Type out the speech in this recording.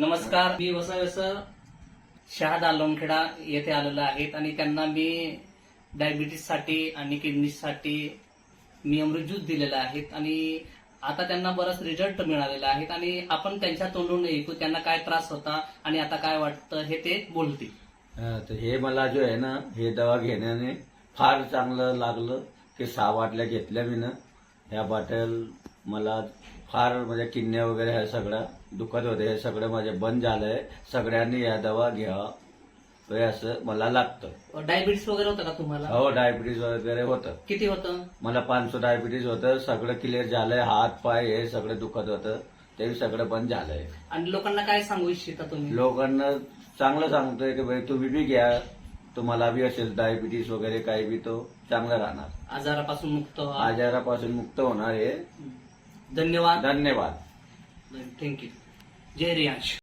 नमस्कार. मी वसावस शहाद आलोनखेडा येथे आलेलो आहेत आणि त्यांना मी डायबिटीससाठी आणि किडनीसाठी मी अमृत ज्यूस दिलेला आहेत आणि आता त्यांना बराच रिझल्ट मिळालेला आहेत आणि आपण त्यांच्या तोंडून ऐकू त्यांना काय त्रास होता आणि आता काय वाटतं हे ते बोलतील. तर हे मला जो आहे ना हे दवा घेण्याने फार चांगलं लागलं की सहा बाटल्या घेतल्या मी ना ह्या बाटल मला फार म्हणजे किडन्या वगैरे ह्या सगळ्या दुखत होते हे सगळं माझे बंद झालंय. सगळ्यांनी या दवा घ्यावा. हे असं मला लागतं. डायबिटीस वगैरे होतं का तुम्हाला? हो डायबिटीज वगैरे होतं. किती होतं? मला पाचशे डायबिटीज होतं. सगळं क्लिअर झालंय. हात पाय हे सगळं दुखत होतं. ते सगळं बंद झालंय. आणि लोकांना काय सांगू इच्छिता तुम्ही? लोकांना चांगलं सांगतोय की भाई तुम्ही बी घ्या. तुम्हाला बी असेल डायबिटीस वगैरे काही बी तो चांगला राहणार. आजारापासून मुक्त व्हा. आजारापासून मुक्त होणार हे. धन्यवाद. धन्यवाद. थँक्यू जय रियांश.